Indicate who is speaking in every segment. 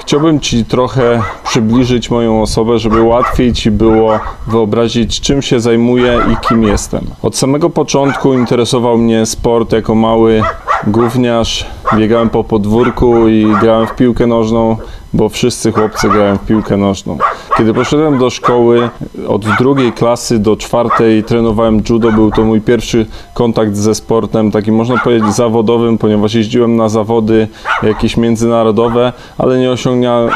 Speaker 1: Chciałbym Ci trochę przybliżyć moją osobę, żeby łatwiej Ci było wyobrazić, czym się zajmuję i kim jestem. Od samego początku interesował mnie sport jako mały gówniarz. Biegałem po podwórku i grałem w piłkę nożną, bo wszyscy chłopcy grają w piłkę nożną. Kiedy poszedłem do szkoły, od drugiej klasy do czwartej trenowałem judo. Był to mój pierwszy kontakt ze sportem, takim można powiedzieć zawodowym, ponieważ jeździłem na zawody jakieś międzynarodowe, ale nie,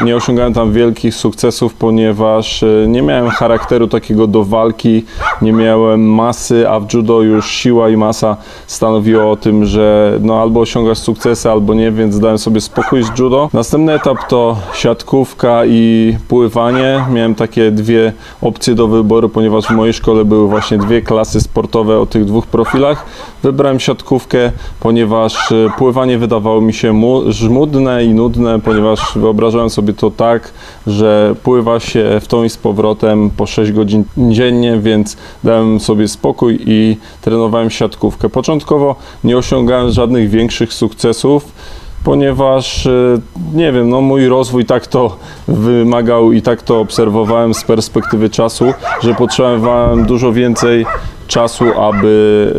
Speaker 1: nie osiągałem tam wielkich sukcesów, ponieważ e, nie miałem charakteru takiego do walki, nie miałem masy, a w judo już siła i masa stanowiło o tym, że no albo osiągasz sukcesy, albo nie, więc dałem sobie spokój z judo. Następny etap to siatkówka i pływanie. Miałem takie dwie opcje do wyboru, ponieważ w mojej szkole były właśnie dwie klasy sportowe o tych dwóch profilach. Wybrałem siatkówkę, ponieważ e, pływanie wydawało mi się mu- żmudne i nudne, ponieważ wyobrażałem sobie to tak, że pływa się w tą i z powrotem po 6 godzin dziennie, więc dałem sobie spokój i trenowałem siatkówkę. Początkowo nie osiągałem żadnych większych sukcesów ponieważ e, nie wiem, no mój rozwój tak to wymagał i tak to obserwowałem z perspektywy czasu, że potrzebowałem dużo więcej czasu, aby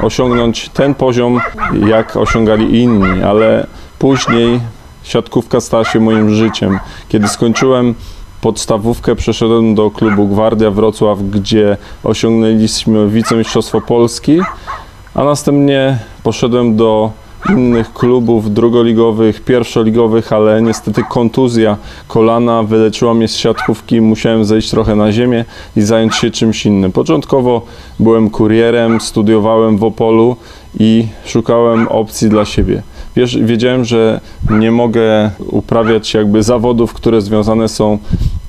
Speaker 1: e, osiągnąć ten poziom, jak osiągali inni, ale później siatkówka stała się moim życiem. Kiedy skończyłem podstawówkę, przeszedłem do klubu Gwardia Wrocław, gdzie osiągnęliśmy wicemistrzostwo Polski, a następnie poszedłem do innych klubów drugoligowych, pierwszoligowych, ale niestety kontuzja kolana wyleczyła mnie z siatkówki, musiałem zejść trochę na ziemię i zająć się czymś innym. Początkowo byłem kurierem, studiowałem w Opolu i szukałem opcji dla siebie. Wiesz, wiedziałem, że nie mogę uprawiać jakby zawodów, które związane są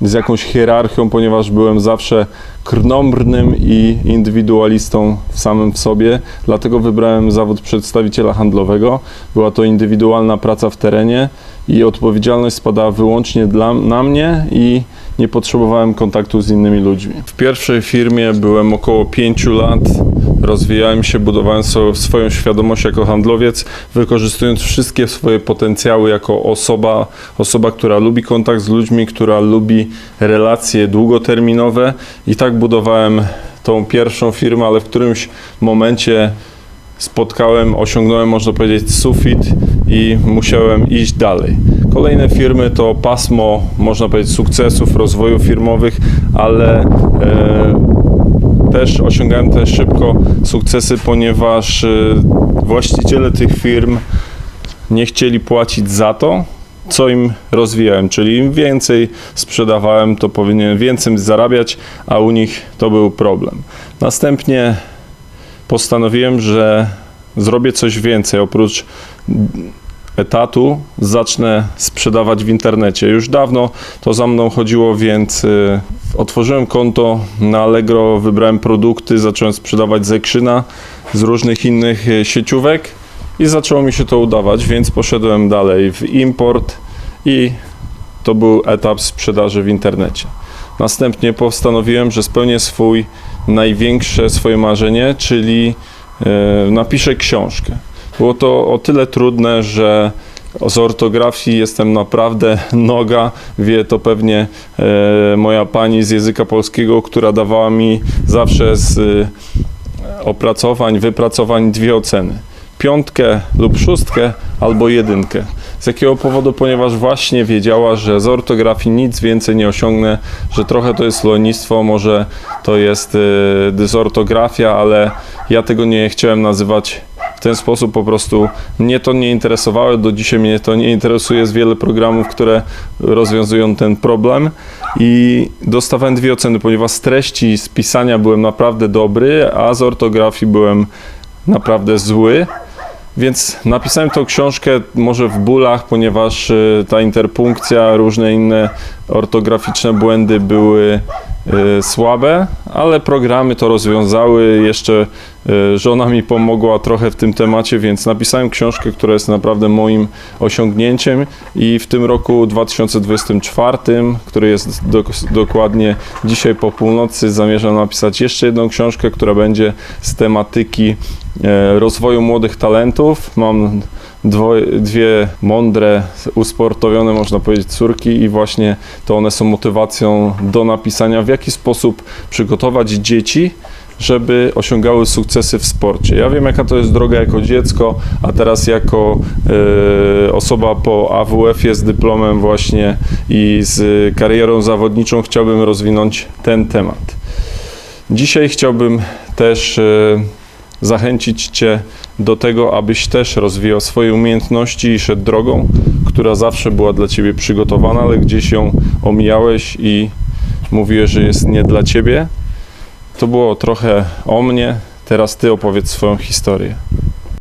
Speaker 1: z jakąś hierarchią, ponieważ byłem zawsze krnąbrnym i indywidualistą w samym w sobie. Dlatego wybrałem zawód przedstawiciela handlowego. Była to indywidualna praca w terenie i odpowiedzialność spadała wyłącznie dla, na mnie i nie potrzebowałem kontaktu z innymi ludźmi. W pierwszej firmie byłem około 5 lat. Rozwijałem się, budowałem swoją świadomość jako handlowiec, wykorzystując wszystkie swoje potencjały jako osoba, osoba, która lubi kontakt z ludźmi, która lubi relacje długoterminowe i tak budowałem tą pierwszą firmę, ale w którymś momencie spotkałem, osiągnąłem, można powiedzieć, sufit i musiałem iść dalej. Kolejne firmy to pasmo, można powiedzieć, sukcesów, rozwoju firmowych, ale e, też osiągałem też szybko sukcesy, ponieważ e, właściciele tych firm nie chcieli płacić za to, co im rozwijałem, czyli im więcej sprzedawałem, to powinien więcej zarabiać, a u nich to był problem. Następnie postanowiłem, że zrobię coś więcej. Oprócz etatu zacznę sprzedawać w internecie. Już dawno to za mną chodziło, więc y, otworzyłem konto na Allegro, wybrałem produkty, zacząłem sprzedawać z Ekrzyna, z różnych innych y, sieciówek i zaczęło mi się to udawać, więc poszedłem dalej w import i to był etap sprzedaży w internecie. Następnie postanowiłem, że spełnię swój największe swoje marzenie, czyli e, napiszę książkę. Było to o tyle trudne, że z ortografii jestem naprawdę noga. Wie to pewnie e, moja pani z języka polskiego, która dawała mi zawsze z e, opracowań, wypracowań dwie oceny. Piątkę lub szóstkę albo jedynkę. Z jakiego powodu? Ponieważ właśnie wiedziała, że z ortografii nic więcej nie osiągnę, że trochę to jest lenistwo, może to jest y, dysortografia, ale ja tego nie chciałem nazywać ten sposób po prostu mnie to nie interesowało, do dzisiaj mnie to nie interesuje, jest wiele programów, które rozwiązują ten problem i dostawałem dwie oceny, ponieważ z treści, z pisania byłem naprawdę dobry, a z ortografii byłem naprawdę zły. Więc napisałem tą książkę może w bólach, ponieważ y, ta interpunkcja, różne inne ortograficzne błędy były słabe, ale programy to rozwiązały. Jeszcze y, żona mi pomogła trochę w tym temacie, więc napisałem książkę, która jest naprawdę moim osiągnięciem i w tym roku 2024, który jest dok- dokładnie dzisiaj po północy, zamierzam napisać jeszcze jedną książkę, która będzie z tematyki e, rozwoju młodych talentów. Mam dwoje, dwie mądre, usportowione, można powiedzieć, córki i właśnie to one są motywacją do napisania, w jaki sposób przygotować dzieci, żeby osiągały sukcesy w sporcie. Ja wiem, jaka to jest droga jako dziecko, a teraz jako e, osoba po AWF-ie z dyplomem właśnie i z karierą zawodniczą chciałbym rozwinąć ten temat. Dzisiaj chciałbym też e, zachęcić Cię do tego, abyś też rozwijał swoje umiejętności i szedł drogą, która zawsze była dla Ciebie przygotowana, ale gdzieś ją omijałeś i mówiłeś, że jest nie dla Ciebie. To było trochę o mnie. Teraz Ty opowiedz swoją historię.